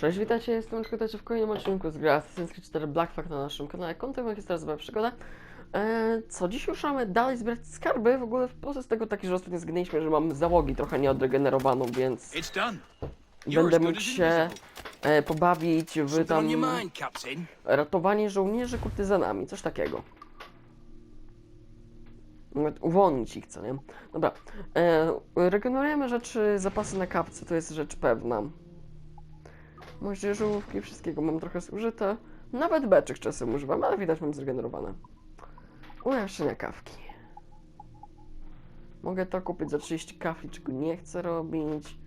Cześć, witajcie, jestem Witajcie w kolejnym odcinku z gry Assassin's Creed 4 Black Flag na naszym kanale. Kontynuuję teraz moja przygoda. Eee, co, dziś ruszamy dalej zbierać skarby. W ogóle poza z tego taki, że ostatnio zgniliśmy, że mam załogi trochę nieodregenerowaną, więc będę mógł się e, pobawić w tam ratowanie żołnierzy kurtyzanami, coś takiego. Nawet uwolnić ich, co nie? Dobra, e, regenerujemy rzeczy, zapasy na kapce, to jest rzecz pewna. Moździerzówki, wszystkiego mam trochę zużyte. Nawet beczek czasem używam, ale widać mam zregenerowane. Ulepszenia kawki. Mogę to kupić za 30 kafli, czego nie chcę robić.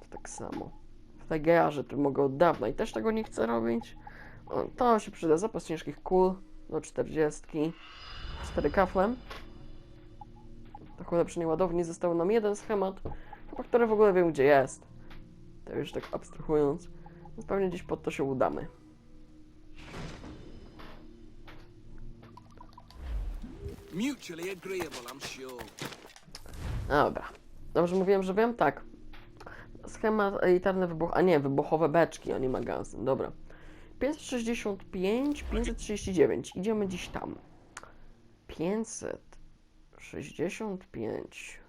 To tak samo. W Tigerze to mogę od dawna i też tego nie chcę robić. O, to się przyda. Zapas ciężkich kul do 40. 4 kafle. Tak ulepszonej ładowni został nam jeden schemat, chyba który w ogóle wiem gdzie jest. To już tak abstrahując. Pewnie gdzieś pod to się udamy. Mutually agreeable, I'm sure. Dobra. Dobrze mówiłem, że wiem? Tak. Schemat elitarny wybuch... A nie, wybuchowe beczki, a nie magazyn. Dobra. 565, 539. Idziemy dziś tam. 565.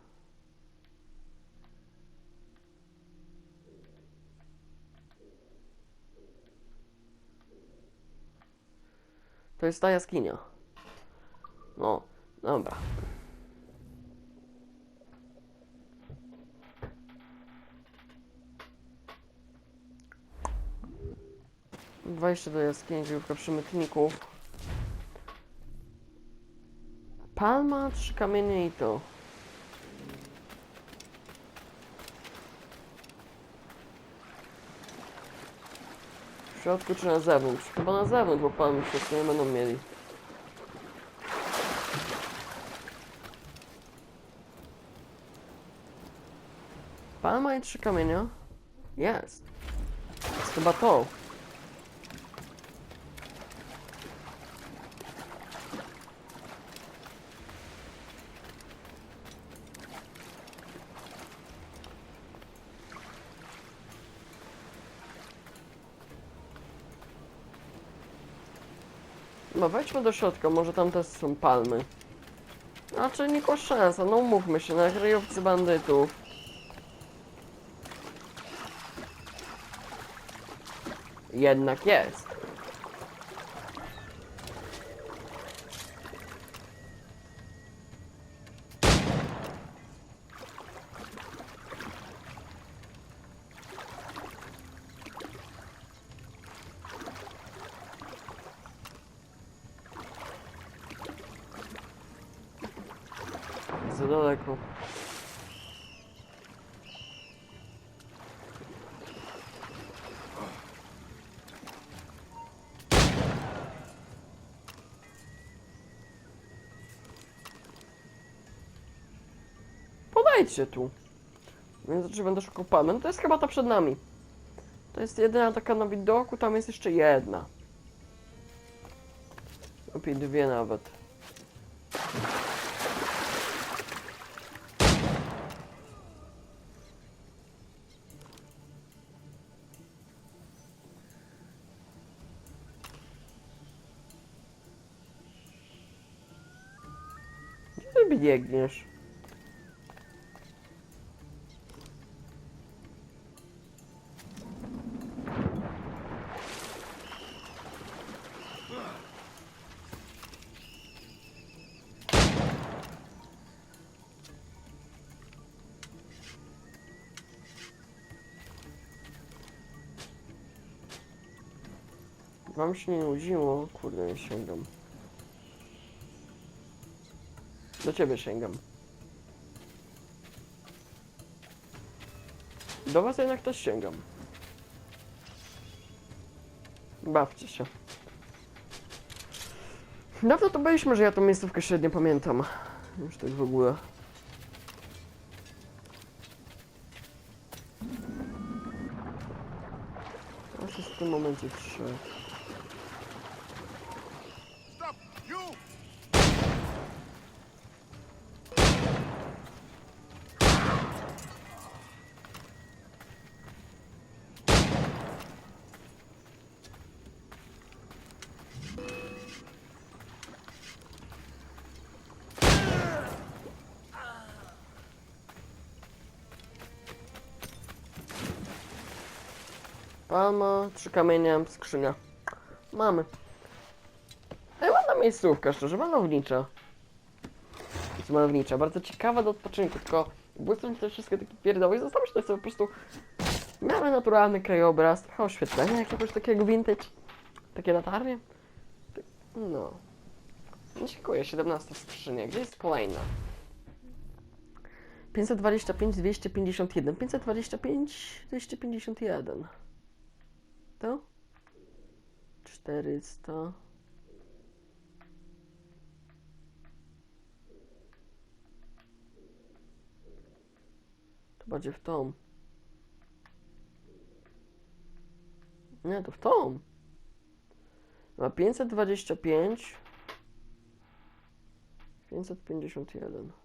To jest ta jaskinia. No, dobra. Wejście do jaskini, dziurka przymytników. Palma, trzy kamienie i to. W środku czy na zewnątrz? Chyba na zewnątrz, bo palmy w środku nie będą mieli. Palma i trzy kamienia? Jest. Jest chyba to. No wejdźmy do środka, może tam też są palmy. Znaczy nie szansa, no umówmy się, na kryjówcy bandytów. Jednak jest. Za daleko. Podejdźcie tu. Więc czy będę szukał? No to jest chyba ta przed nami. To jest jedyna taka na widoku, tam jest jeszcze jedna. Lepiej dwie nawet. Gdzie biegniesz? Wam się nie nudziło? Kurde, nie sięgam. Do ciebie sięgam. Do was jednak też sięgam. Bawcie się. Dawno to byliśmy, że ja tą miejscówkę średnio pamiętam. Już tak w ogóle. W tym momencie trzech. Palma, trzy kamienie, skrzynia. Mamy. Ej, ładna miejscówka, szczerze, malownicza. Jest malownicza, bardzo ciekawa do odpoczynku, tylko błysnąć te wszystkie takie pierdoły i zostawić to sobie po prostu w miarę naturalny krajobraz, trochę oświetlenia jakiegoś takiego vintage. Takie latarnie. No. No, Dziękuję, 17 skrzynia. Gdzie jest kolejna? 525, 251, 525, 251. To? 400. To będzie w tą. Nie, to w tą. Ma 525. 551.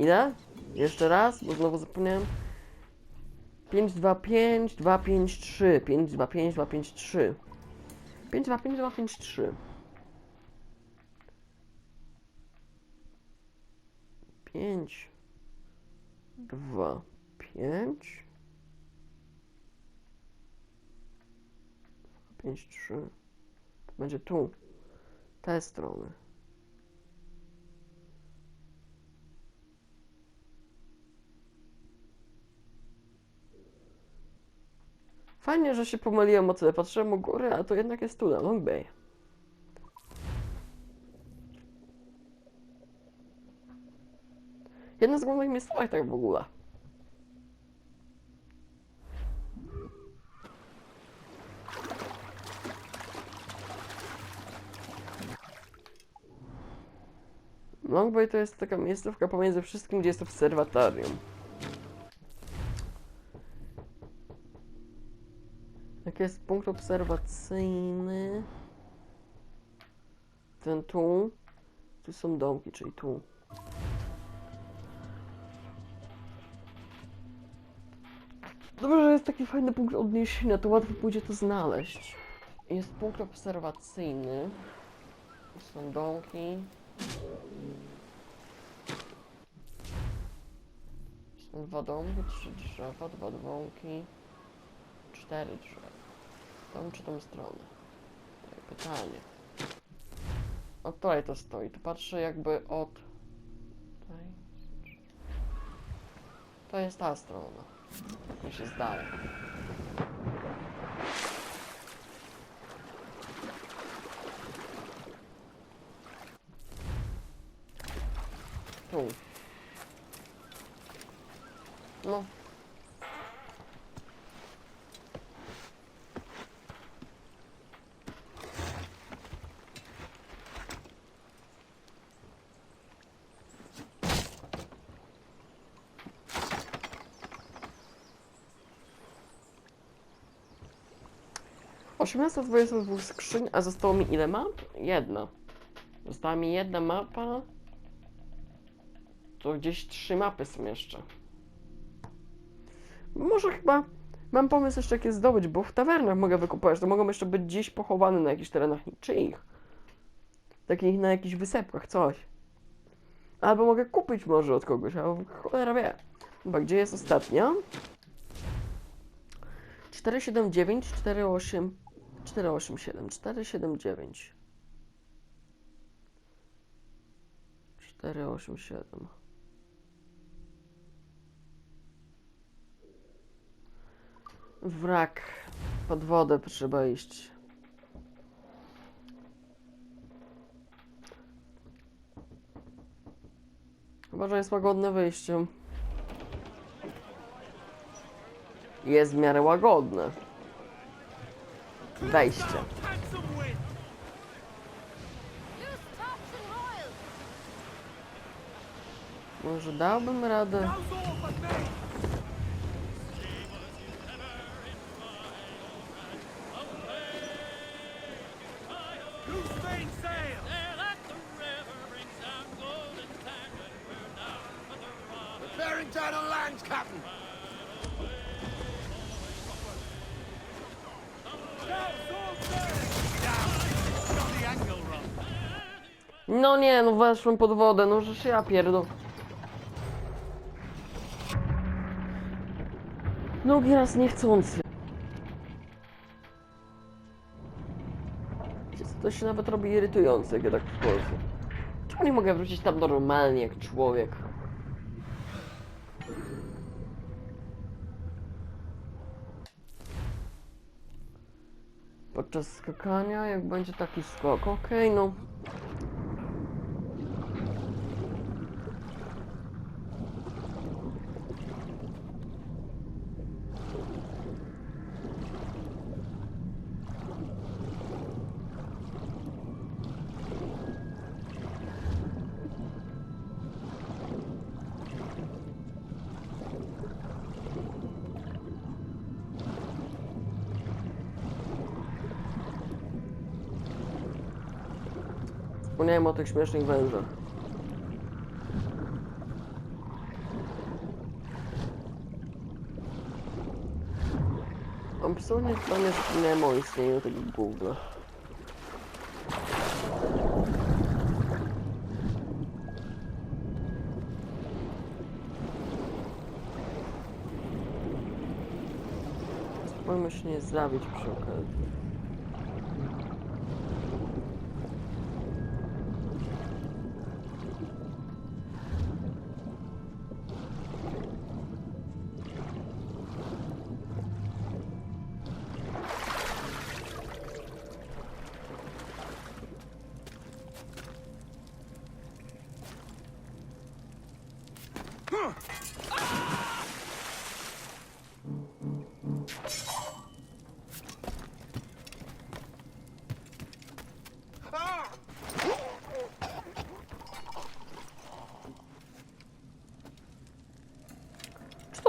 Ile? Jeszcze raz, bo znowu zapomniałem. 5, 2, 5, 2, 5, 3. 5, 2, 5, 2, 5, 3. 5, 2, 5, 2, 5, 3. 5, 2, 5, 5, 3. To będzie tu. Te strony. Fajnie, że się pomyliłem o tyle. Patrzyłem u góry, a to jednak jest tu, na Long Bay. Jedna z głównych miejscówek tak w ogóle. Long Bay to jest taka miejscówka pomiędzy wszystkim, gdzie jest obserwatorium. Jest punkt obserwacyjny? Ten tu. Tu są domki, czyli tu. Dobrze, że jest taki fajny punkt odniesienia, to łatwo pójdzie to znaleźć. Jest punkt obserwacyjny. Są domki. Są dwa domki, trzy drzewa, dwa domki. Cztery drzewa. Tą czy tą stronę? Pytanie. O tutaj to stoi. To patrzę jakby od... To jest ta strona. Mi się zdaje. Tu. 18 z 22 skrzyń, a zostało mi ile map? Jedna. Została mi jedna mapa. To gdzieś trzy mapy są jeszcze. Może chyba mam pomysł jeszcze jak je zdobyć, bo w tawernach mogę wykupować. To mogą jeszcze być gdzieś pochowane na jakichś terenach niczyich. Takich na jakichś wysepkach, coś. Albo mogę kupić może od kogoś, albo cholera wie. Chyba gdzie jest ostatnia? 479, 48, 487, 479. 487. Wrak. Pod wodę trzeba iść. Chyba, że jest łagodne wyjście. Jest w miarę łagodne. Wejście. Może dałbym radę. Bearing down on land, Captain. No nie, no weszłem pod wodę, no że się ja pierdol. Drugi raz niechcący. To się nawet robi irytujące, jak ja tak wchodzę. Czemu nie mogę wrócić tam normalnie, jak człowiek? Podczas skakania, jak będzie taki skok, okej, no. Wspomniałem o tych śmiesznych wężach. Absolutnie chyba nie zapomniałem o istnieniu tego gówna. Spróbujmy się nie zabić przy okazji.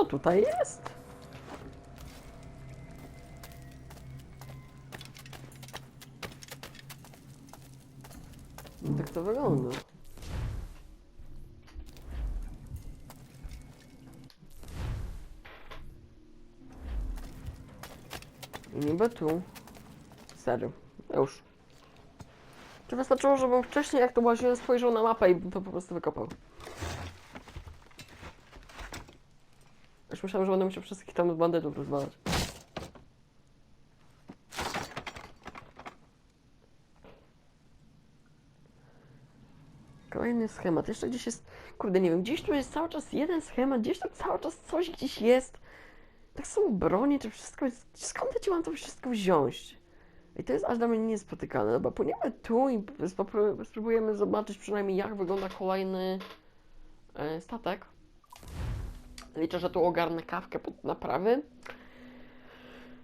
Co tutaj jest? Tak to wygląda. Niby tu. Serio. Już. Czy wystarczyło, żebym wcześniej, jak to łaziłem, spojrzał na mapę i to po prostu wykopał? Już myślałem, że będę musiał wszystkich tam bandytów rozwalać. Kolejny schemat. Jeszcze gdzieś jest. Kurde, nie wiem, gdzieś tu jest cały czas jeden schemat, gdzieś tu cały czas coś gdzieś jest. Tak są bronie, czy wszystko jest. Skąd ja ci mam to wszystko wziąć? I to jest aż dla mnie niespotykane. Dobra, płyniemy tu i spróbujemy- spróbujemy zobaczyć przynajmniej jak wygląda kolejny e, statek. Liczę, że tu ogarnę kawkę pod naprawy.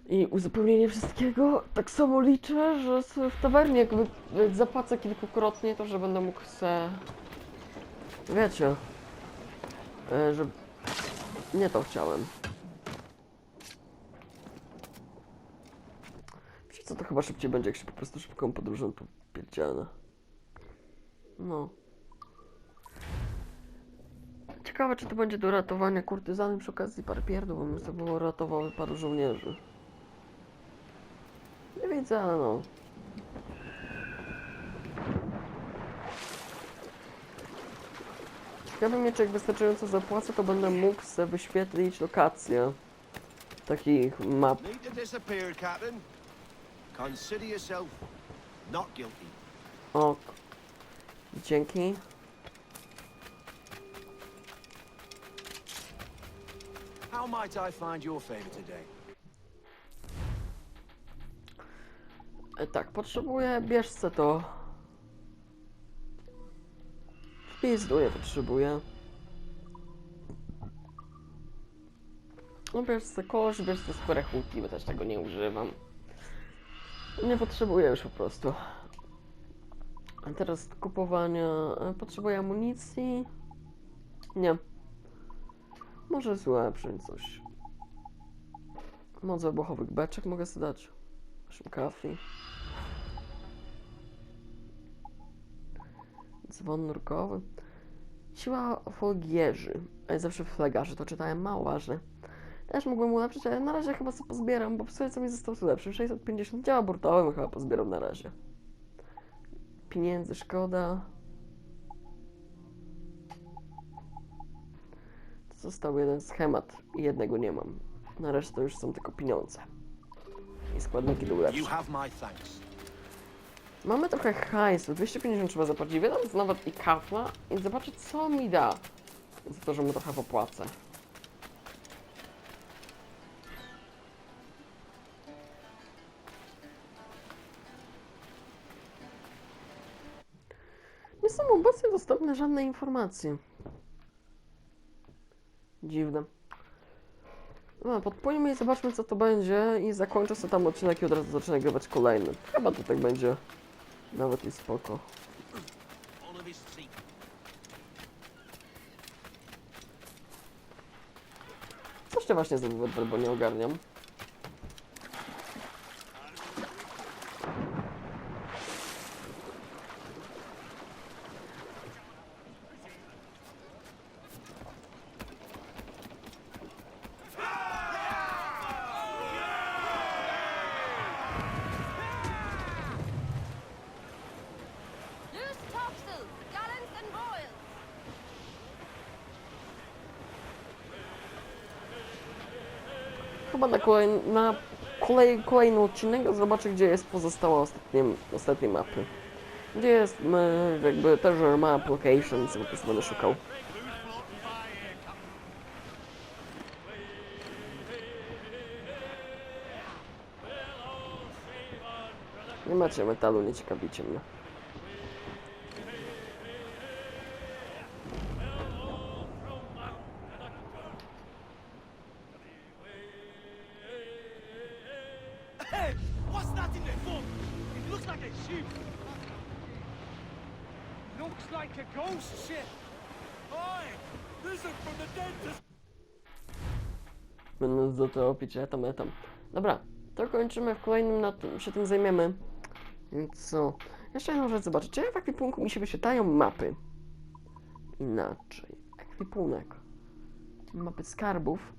I uzupełnienie wszystkiego. Tak samo liczę, że w tawernie jak, wy, jak zapłacę kilkukrotnie, to że będę mógł se... Wiecie... e, Że... Nie to chciałem. Wiecie co, to chyba szybciej będzie, jak się po prostu szybką podróżą tu. No. Ciekawe, czy to będzie do ratowania kurtyzany przy okazji par pierdół, bo bym sobie było ratowały paru żołnierzy. Nie widzę, ale no. Ciekawe mnie, czy jak wystarczająco zapłacę, to będę mógł sobie wyświetlić lokacje takich map. Need to might I find your favor today? E, tak, potrzebuję, bierz se to. Pizduję, potrzebuję. No bierz kosz, bierz se skórę chłódki, bo też tego nie używam. Nie potrzebuję już po prostu. A teraz kupowania. e, Potrzebuję amunicji. Nie. Może złe coś. Moc wybuchowych beczek mogę sobie dać. Naszym kafi. Dzwon nurkowy. Siła folgierzy. Ja zawsze flegarzy to czytałem małarzy. Też mógłbym ulepszyć, ale na razie chyba sobie pozbieram, bo sumie co mi zostało tu lepszy. 650 działa burtowym chyba pozbieram na razie. Pieniędzy szkoda. Został jeden schemat i jednego nie mam. Na resztę już są tylko pieniądze. I składniki do ulepszeń. Mamy trochę hajsu, 250 trzeba zapłacić. Wydam nawet i kafla i zobaczę co mi da. Za to, że mu trochę popłacę. Nie są obecnie dostępne żadne informacje. Dziwne. No, podpłyńmy i zobaczmy co to będzie i zakończę sobie tam odcinek i od razu zacznę nagrywać kolejny. Chyba to tak będzie nawet i spoko. Coś ty właśnie zrobił, bo nie ogarniam. Chyba na, kolej, na kolej, kolejny odcinek zobaczę, gdzie jest pozostała ostatnie, ostatniej mapy. Gdzie jest jakby treasure map locations, po będę szukał. Nie macie metalu, nie ciekawicie mnie. Będąc do tego opicie, etam, etam. Dobra, to kończymy, w kolejnym na tym, się tym zajmiemy. Więc co? Jeszcze jedną rzecz zobaczę. Czy w ekwipunku mi się wyświetlają mapy? Inaczej. Ekwipunek. Mapy skarbów.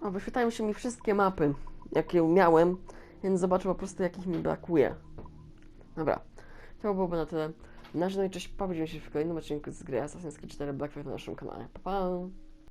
O, wyświetlają się mi wszystkie mapy, jakie miałem, więc zobaczę po prostu, jakich mi brakuje. Dobra, to byłoby na tyle. Na razie, no i cześć, pa, widzimy się w kolejnym odcinku z gry Assassin's Creed 4 Black Flag na naszym kanale. Pa, pa!